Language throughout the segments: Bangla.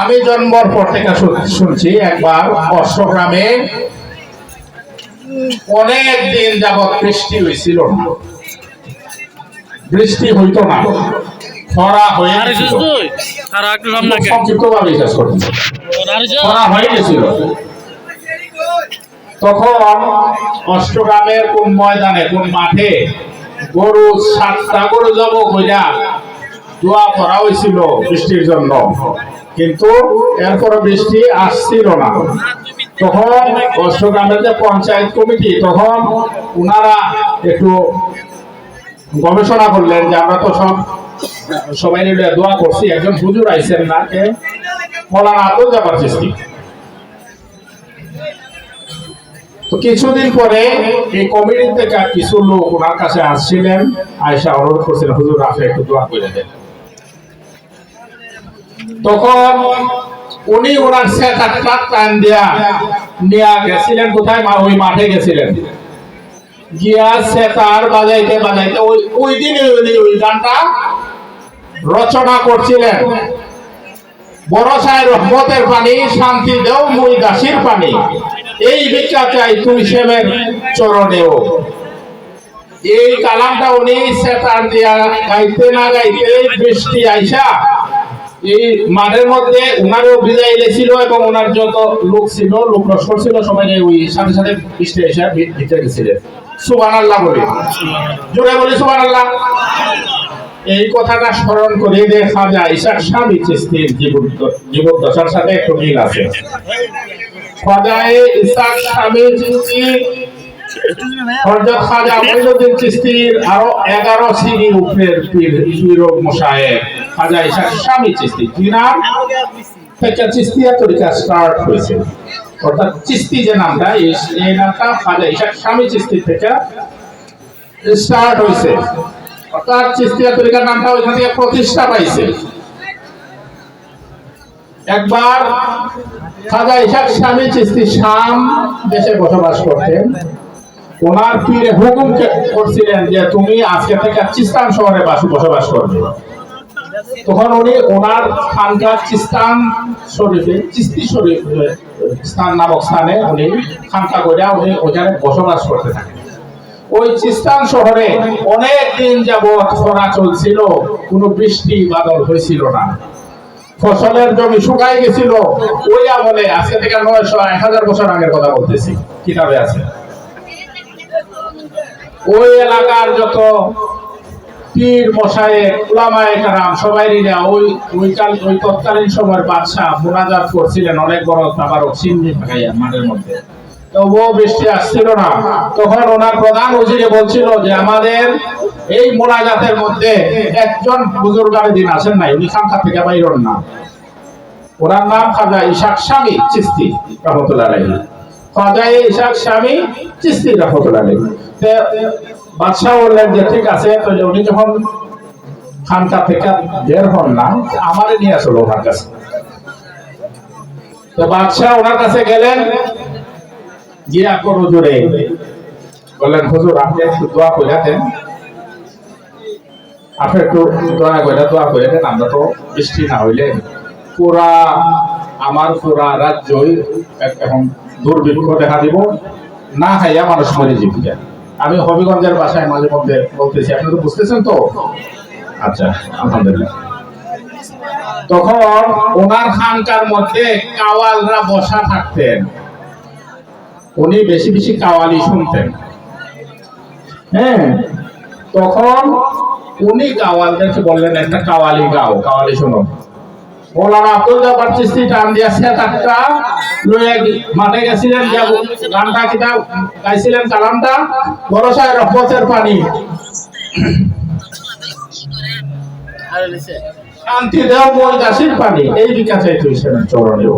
আমি জন্মর পর থেকে শুনছি একবার অশ্বগ্রামে অনেক দিন যাবৎ বৃষ্টি হয়েছিল না। বৃষ্টি হইতো না। খরা হয়ে গেছিল। সংক্ষিপ্তভাবে শেষ করছি। খরা হয়ে তখন অষ্টগ্রামের কোন ময়দানে কোন মাঠে গরু সাতটা গরু যাব কইরা দোয়া করা হয়েছিল বৃষ্টির জন্য। কিন্তু এরপর বৃষ্টি আসছিল না। তখন অষ্টগ্রামের যে পঞ্চায়েত কমিটি, তখন ওনারা একটু গবেষণা করলেন যে আমরা তো সব সবাই মিলে দোয়া করছি, একজন হুজুর আইসেন না কে মৌলানা আব্দুল জাবার চিস্তি। তো কিছুদিন পরে এই কমিটি থেকে কিছু লোক ওনার কাছে আসছিলেন আয়সা অনুরোধ করছিলেন হুজুর, আপনি একটু দোয়া করে দেন। তখন উনি ওনার সেটা ট্রাক টান দিয়া গেছিলেন। কোথায়? মা ওই মাঠে গেছিলেন। গিয়া বাজাইতে বাজাইতে ওই ওই দিনে ওই গানটা রচনা করছিলেন। রহমতের পানি, শান্তি দেও, মুই দাসির পানি। এই ভিক্ষা চাই, তুই সেমের চরণেও। এই কালামটা উনি সেতার দিয়া গাইতে না গাইতে বৃষ্টি আইসা এই মাঠের মধ্যে উনারও বিদায় ছিল এবং ওনার যত লোক ছিল, লোক লস্কর ছিল, সবাই ওই সাথে সাথে আইসা ভি- ভিতরে গেছিলেন। সুবান আল্লাহ বলি। জোরে বলি সুবান আল্লাহ এই কথাটা স্মরণ করে দেখা যায় ঈশাক স্বামী চিস্তির জীবন দশার সাথে একটু মিল আছে। খাজায়ে ইসাক স্বামী চিস্তি খাজা মঈনুদ্দিন আরও 11 সিঁড়ি উপরের পীর খাজা স্বামী থেকে তরিকা স্টার্ট হয়েছে। অর্থাৎ চিস্তি যে নামটা, এই নামটা খাজা স্বামী থেকে স্টার্ট হয়েছে। অর্থাৎ তরিকার নামটা ওইখান থেকে প্রতিষ্ঠা পাইছে। একবার খাজা ইসাক স্বামী চিস্তি শাম দেশে বসবাস করতেন। ওনার পীরে হুকুম করছিলেন যে তুমি আজকে থেকে চিস্তান শহরে বাস বসবাস করবে। তখন উনি ওনার খানকা চিস্তান শরীফে, চিস্তি শরীফ স্থান নামক স্থানে উনি খানকা করে উনি ওখানে বসবাস করতে থাকেন। ওই চিস্তান শহরে অনেক দিন যাবৎ খরা চলছিল, কোনো বৃষ্টি বাদল হয়েছিল না। ফসলের জমি শুকাই গেছিল। ওই আমলে আজকে থেকে নয়শো এক হাজার বছর আগের কথা বলতেছি। কিতাবে আছে। ওই এলাকার যত পীর মশায়ে উলামায়ে কারাম সবাই নিয়ে ওই ওই কাল ওই তৎকালীন সময়ের বাদশাহ মোনাজাত করছিলেন অনেক বড় তাবারক সিন্ধি ভাগাইয়া মাঠের মধ্যে। বৃষ্টি আসছিল না। তখন ওনার প্রধান উজিরে বলছিল যে, আমাদের এই মোনাজাতের মধ্যে একজন বুজুর্গারে দিন আসেন নাই, উনি খানকা থেকে বাইরন না। ওনার নাম খাজা ইশাক স্বামী চিস্তি, রহমতুল্লাহ খাজা ইশাক স্বামী চিস্তি, রহমতুল্লাহ বাদশাহ বললেন যে, ঠিক আছে, তাহলে উনি যখন খানকা থেকে বের হন না আমারে নিয়ে আসলো ওনার কাছে। তো বাদশাহ ওনার কাছে গেলেন, গিয়া করো জোরে বললেন, হুজুর, আপনি একটু দোয়া করে দেন। আপনি একটু করে দোয়া করে দেন, আমরা তো বৃষ্টি না হইলে পুরা আমার পুরা রাজ্যই এখন দুর্ভিক্ষ দেখা দিব, না খাইয়া মানুষ মরে জীবিকা আমি হবিগঞ্জের বাসায় মাঝে মধ্যে বলতেছি, আপনি তো বুঝতেছেন তো? আচ্ছা আলহামদুলিল্লাহ। তখন ওনার খানকার মধ্যে কাওয়ালরা বসা থাকতেন। উনি বেশি বেশি কাওয়ালি শুনতেন। হ্যাঁ তখন উনি কাওয়ালদেরকে বললেন, একটা কাওয়ালি গাও, কাওয়ালি শোনো। মৌলানা আব্দুল জব্বার চিস্তি টান দিয়েছে তারটা লইয়া মাঠে গেছিলেন গানটা কিটা গাইছিলেন কালামটা? সাহেব রহমতের পানি। শান্তি দেও মই দাসির পানি। এই বিকাশে তুই চরণেও।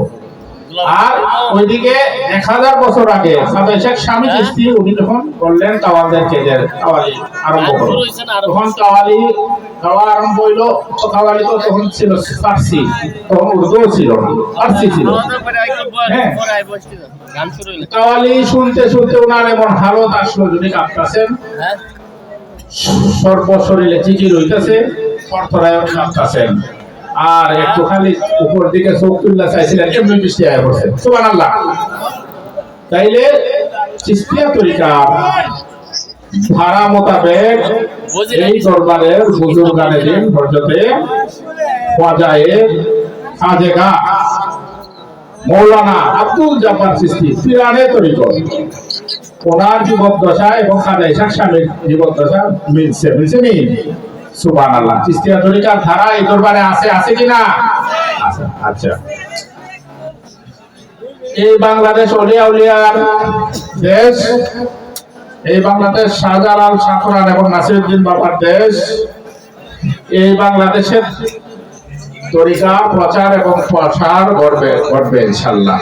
আর ওইদিকে এক হাজার বছর আগে সাবেক শেখ স্বামী চিস্তি উনি যখন বললেন কাওয়ালদেরকে যে কাওয়ালি আরম্ভ করো তখন কাওয়ালি গাওয়া আরম্ভ হইল কাওয়ালি তো তখন ছিল ফার্সি তখন ছিল ফার্সি ছিল। হ্যাঁ। কাওয়ালি শুনতে শুনতে ওনার এমন হালত আসলো যদি কাঁপতাছেন হ্যাঁ। সর্ব শরীরে জিজি রইতেছে কাঁপতাছেন আর একটু খালি উপর দিকে চোখ তুল্লা চাইছিলেন এমনি বৃষ্টি আয় পড়ছে সুবান আল্লাহ তাইলে চিস্তিয়া তরিকা ধারা মোতাবেক এই দরবারের বুজুর্গানে দিন মৌলানা আব্দুল জাফর পিরানে ওনার জীবদ্দশা এবং খাজা স্বামীর জীবদ্দশা মিলছে মিলছে নি? সুবান আল্লাহ চিস্তিয়া তরিকার ধারা এই দরবারে আছে আছে কিনা? আচ্ছা। এই বাংলাদেশ অলিয়া উলিয়ার দেশ এই বাংলাদেশ শাহজালাল এবং নাসিরুদ্দিন বাবার দেশ এই বাংলাদেশের তরিকা প্রচার এবং প্রসার করবে করবে ইনশাল্লাহ